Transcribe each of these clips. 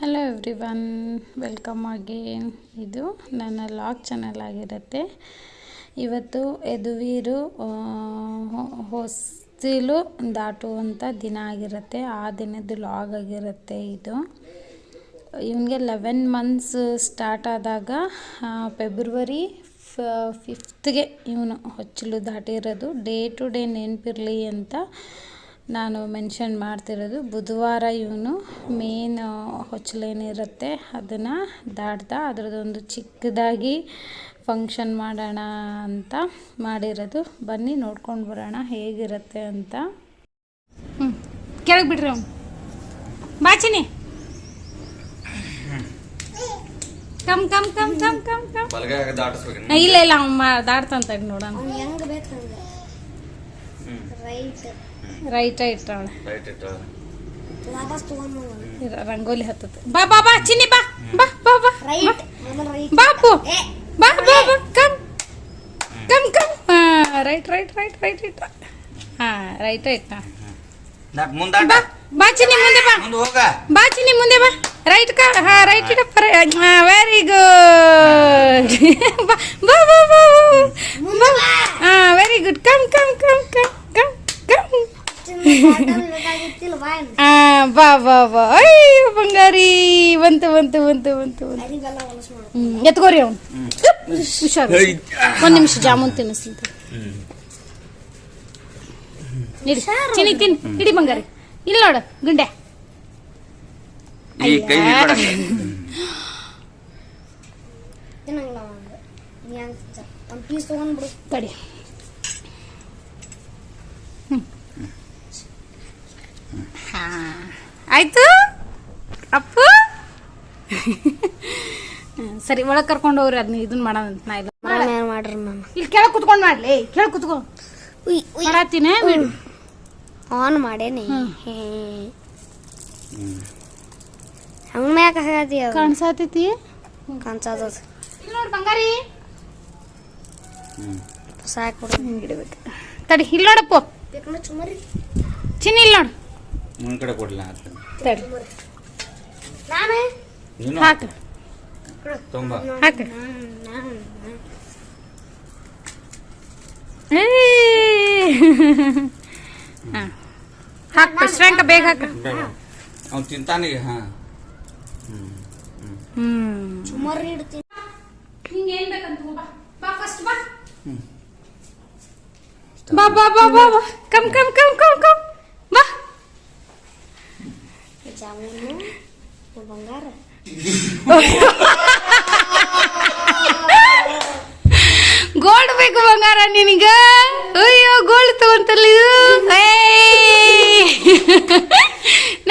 Hello everyone welcome again ಇದು ನನ್ನ log channel ಆಗಿರುತ್ತೆ. ಇವತ್ತು ಯದುವೀರು ಹೊಸಿಲು ದಾಟುವಂಥ ದಿನ ಆಗಿರುತ್ತೆ. ಆ ದಿನದ ಲಾಗ್ ಆಗಿರುತ್ತೆ ಇದು. ಇವನಿಗೆ ಲೆವೆನ್ ಮಂತ್ಸ್ ಸ್ಟಾರ್ಟ್ ಆದಾಗ ಫೆಬ್ರವರಿ ಫಿಫ್ತ್ಗೆ ಇವನು ಹೊಚ್ಚಲು ದಾಟಿರೋದು. ಡೇ ಟು ಡೇ ನೆನಪಿರಲಿ ಅಂತ ನಾನು ಮೆನ್ಷನ್ ಮಾಡ್ತಿರೋದು ಬುಧವಾರ ಇವನು ಮೇನ್ ಹೊಚ್ಚಲೇನಿರುತ್ತೆ ಅದನ್ನು ದಾಟ್ತಾ ಅದರದ್ದೊಂದು ಚಿಕ್ಕದಾಗಿ ಫಂಕ್ಷನ್ ಮಾಡೋಣ ಅಂತ ಮಾಡಿರೋದು. ಬನ್ನಿ ನೋಡ್ಕೊಂಡು ಬರೋಣ ಹೇಗಿರುತ್ತೆ ಅಂತ. ಹ್ಞೂ ಕೆಳಗೆ ಬಿಡ್ರಿ ಅವ್ನು. ಬಾಚಿನಿ come come come come come come ಇಲ್ಲ ಇಲ್ಲ ಅವ್ನು ಮಾ ದಾಟ್ತಂತ ನೋಡೋಣ. ರೈಟ್. ರೈಟ್ ರೈಟ್ ಇಟ್ಟು ರಂಗೋಲಿ ಹತ್ತದ ಬಾ ಬಾ ಬಾ ಚಿನ್ನಿ ಬಾ ಬಾ ಬಾ ಬಾ. ರೈಟ್. ಬಾಪು ಬಾ ಬಾ ಬಾ ಕಮ್. ಕಮ್ ಕಮ್. ಹಾ ರೈಟ್ ರೈಟ್ ರೈಟ್ ರೈಟ್ ಇಟ್ಟ. ಹಾ ರೈಟ್ ಇಟ್ಟ. ಮುಂದಾಟ. ಬಾ ಬಾ ಚಿನ್ನಿ ಮುಂದೆ ಬಾ. ಮುಂದೆ ಹೋಗ. ಬಾ ಚಿನ್ನಿ ಮುಂದೆ ಬಾ. ರೈಟ್ ಕಾ ಹಾ ರೈಟ್ ಇಡಪ್ಪ ವೆರಿ ಗುಡ್ ಬಾ ಬಾ ಬಾ ಬಾ. ಬಾ. ಹಾ very good come come come come. ಆ ಬಾ ಬಾ ಬಾ ಐ ಬಂಗಾರಿ. ಬಂತು ಬಂತು ಬಂತು ಬಂತು ಬಂತು. ಎತ್ಕೋರಿ ಅವ್ನು. ಹುಷಾರು. ಒಂದ್ ನಿಮಿಷ ಜಾಮೂನ್ ತಿನ್ನಿಸ್ಲಿಂತ ಇಡಿ. ಚಿನಿ ತಿನ್ ಇಡಿ ಬಂಗಾರಿ. ಇಲ್ಲ ನೋಡು ಗುಂಡೆ. ಈ ಕೈ ಅಯ್ಯ. ಬಿಡ್ಬೇಡ. ತಿನ್ನಂಗಿಲ್ಲ ಅವಂಗ ನೀ ಹೆಂಗ್ ತಿಂತ ಒಂದ್ ಪೀಸ್ ತಗೊಂಡ್ಬಿಡು ತಡಿ ಹಾ ಆಯ್ತು? ಅಪ್ಪು? ಸರಿ ಒಳಗೆ ಕರ್ಕೊಂಡು ಹೋಗ್ರಿ ಅದನ್ನ ಇದನ್ನ ಮಾಡೋಣ ಅಂತ ನಾ ಇಲ್ಲ ಮಾಡ್ರಿ ನಾನು ಇಲ್ಲಿ ಕೆಳಗೆ ಕುತ್ಕೊಂಡು ಮಾಡ್ಲಿ ಕೆಳಗೆ ಕುತ್ಕೋ. ಮಾಡತ್ತೀನಿ ಬಿಡು. ಆನ್ ಮಾಡೇನಿ. ಹಂಗ ಮ್ಯಾಕ ಹಾಕತಿ ಕಾಣ್ಸಾತೈತಿ ಕಾಣಿಸತೈತಿ? ಕಾಣ್ಸದ ಇಲ್ಲಿ ನೋಡಿ ಬಂಗಾರಿ. ಸಾಕು ಬಿಡು. ಹಿಂಗೆ ಇಡ್ಬೇಕು. ತಡಿ ಇಲ್ಲಿ ನೋಡಪ್ಪ. ಚಿನ್ನಿ ಇಲ್ಲಿ ನೋಡು. ಮುಂದ್ ಕಡೆ ಕೊಡ್ಲ ಅಂತ. ತಡಿ. ನಾನೇ? ನೀನು? ಹಾಕು. ತುಂಬ. ಹಾಕು. ನಾನು ಹಾಂ. ಹಾಕು ಶ್ರೇಯಾಂಕ ಬೇಗ ಹಾಕ. ಅವ್ನು ತಿಂತಾನಿಗೆ ಹಾ. ಹ್ಮ್ ಹ್ಮ್. ಚುಮ್ಮರಿ ಇಡ್ತೀನಿ ಹಿಂಗೆ ಏನ್ ಬೇಕಂತ ಬಾ. ಬಾ ಫಸ್ಟ್ ಬಾ. ಬಾ ಬಾ ಬಾ ಬಾ ಬಾ. Come come come come come ಬಾ ಜಾಮೂನು ಬಂಗಾರ ಗೋಲ್ಡ್ ಬೇಕು ಬಂಗಾರ ನಿನಗ? ಅಯ್ಯೋ ಗೋಲ್ಡ್ ತಗೊಂತಲ್ಲ. ಇದು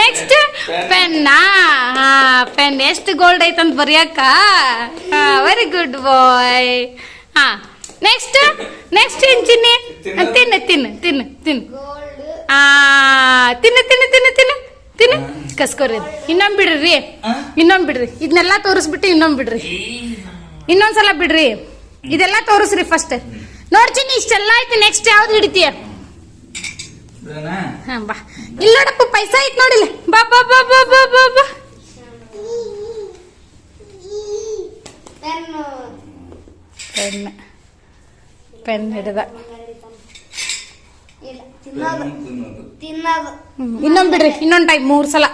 ನೆಕ್ಸ್ಟ್ ಪೆನ್ನಾ ಹಾ ಪೆನ್ ಎಷ್ಟು ಗೋಲ್ಡ್ ಐತಂತ ಬರೆಯಕ್ಕ? ಹಾ ವೆರಿ ಗುಡ್ ಬಾಯ್ ಹಾ ನೆಕ್ಸ್ಟ್ ನೆಕ್ಸ್ಟ್ ಏನ್ ಚಿನ್ನಿ? ತಿನ್ನು. ತಿನ್ನು ತಿನ್ನು ತಿನ್ನು ಹಾ ತಿನ್ನು ತಿನ್ನು ತಿನ್ನು ಕಸ್ಕೋರಿ ಇನ್ನೊಂದ್ ಬಿಡ್ರಿ. ಇನ್ನೊಂದ್ ಬಿಡ್ರಿ. ಇದನ್ನೆಲ್ಲ ತೋರಿಸ್ಬಿಟ್ಟು ಇನ್ನೊಂದ್ ಬಿಡ್ರಿ. ಇನ್ನೊಂದ್ಸಲ ಬಿಡ್ರಿ. ಇದೆಲ್ಲ ತೋರಿಸ್ರಿ ಫಸ್ಟ್ ನೋಡ್ತೀನಿ ಇಷ್ಟೆಲ್ಲ ಆಯ್ತು ನೆಕ್ಸ್ಟ್ ಯಾವ್ದು ಹಿಡಿತೀಯ? ಹಾ ಬಾ. ಇಲ್ಲ ನೋಡಪ್ಪ ಪೈಸಾ ಐತ್ ನೋಡಿಲ್ಲ ಬಾ ಬಾ ಬಾ ಬಾ ಬಾ ಬಾ ಪೆನ್. ಪೆನ್ ಹಿಡಿದ. ಇನ್ನೊಂದ್ ಬಿಡ್ರಿ. ಇನ್ನೊಂದ್ ಟೈಮ್ ಮೂರ್ ಸಲ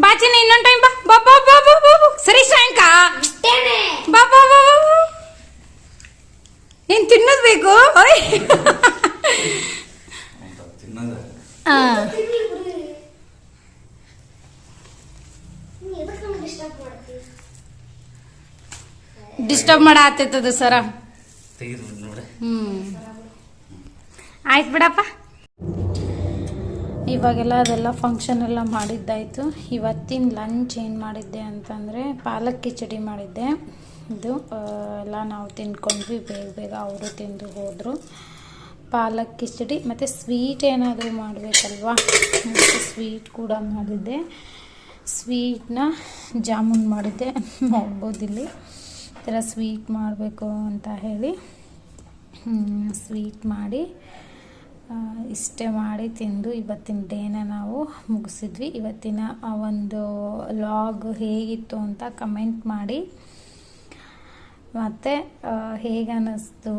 ಬಾಚಿನ ಇನ್ನೊಂದು ಟೈಮ್ ಬಾ. ಬಾ ಬಾ ಬಾ ಬಾ ಬಾ ಬಾ. ಸರಿ ಸಾಯಂಕ. ಬಾ ಬಾ ಬಾ. ಏನ್ ತಿನ್ನೋದ್ ಬೇಕು? ಓಯ್. ಡಿಸ್ಟರ್ಬ್ ಮಾಡ ಆತೈತದ ಸರ. ಹ್ಮ್. ಆಯ್ತು ಬಿಡಪ್ಪ. ಇವಾಗೆಲ್ಲ ಅದೆಲ್ಲ ಫಂಕ್ಷನ್ ಎಲ್ಲ ಮಾಡಿದ್ದಾಯಿತು. ಇವತ್ತಿನ ಲಂಚ್ ಏನು ಮಾಡಿದ್ದೆ ಅಂತಂದರೆ ಪಾಲಕ್ ಕಿಚಡಿ ಮಾಡಿದ್ದೆ. ಇದು ಎಲ್ಲ ನಾವು ತಿನ್ಕೊಂಡ್ವಿ ಬೇಗ ಬೇಗ ಅವರು ತಿಂದು ಹೋದರು. ಪಾಲಕ್ ಕಿಚಡಿ ಮತ್ತು ಸ್ವೀಟ್ ಏನಾದರೂ ಮಾಡಬೇಕಲ್ವಾ? ಮತ್ತು ಸ್ವೀಟ್ ಕೂಡ ಮಾಡಿದ್ದೆ. ಸ್ವೀಟ್ನ ಜಾಮೂನ್ ಮಾಡಿದ್ದೆ. ನೋಡ್ಬೋದು ಇಲ್ಲಿ. ಈ ಥರ ಸ್ವೀಟ್ ಮಾಡಬೇಕು ಅಂತ ಹೇಳಿ ಸ್ವೀಟ್ ಮಾಡಿ ಇಷ್ಟೇ ಮಾಡಿ ತಿಂದು ಇವತ್ತಿನ ಡೇನ ನಾವು ಮುಗಿಸಿದ್ವಿ. ಇವತ್ತಿನ ಆ ಒಂದು ಲಾಗ್ ಹೇಗಿತ್ತು ಅಂತ ಕಮೆಂಟ್ ಮಾಡಿ. ಮತ್ತು ಹೇಗೆ ಅನ್ನಿಸ್ತು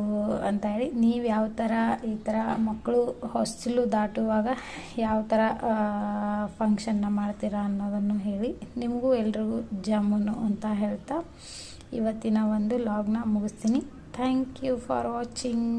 ಅಂತ ಹೇಳಿ, ನೀವು ಯಾವ ಥರ ಈ ಥರ ಮಕ್ಕಳು ಹೊಸಲು ದಾಟುವಾಗ ಯಾವ ಥರ ಫಂಕ್ಷನ್ನ ಮಾಡ್ತೀರಾ ಅನ್ನೋದನ್ನು ಹೇಳಿ ನಿಮಗೂ ಎಲ್ರಿಗೂ ಜಾಮೂನು ಅಂತ ಹೇಳ್ತಾ ಇವತ್ತಿನ ಒಂದು ಲಾಗ್ನ ಮುಗಿಸ್ತೀನಿ. Thank you for watching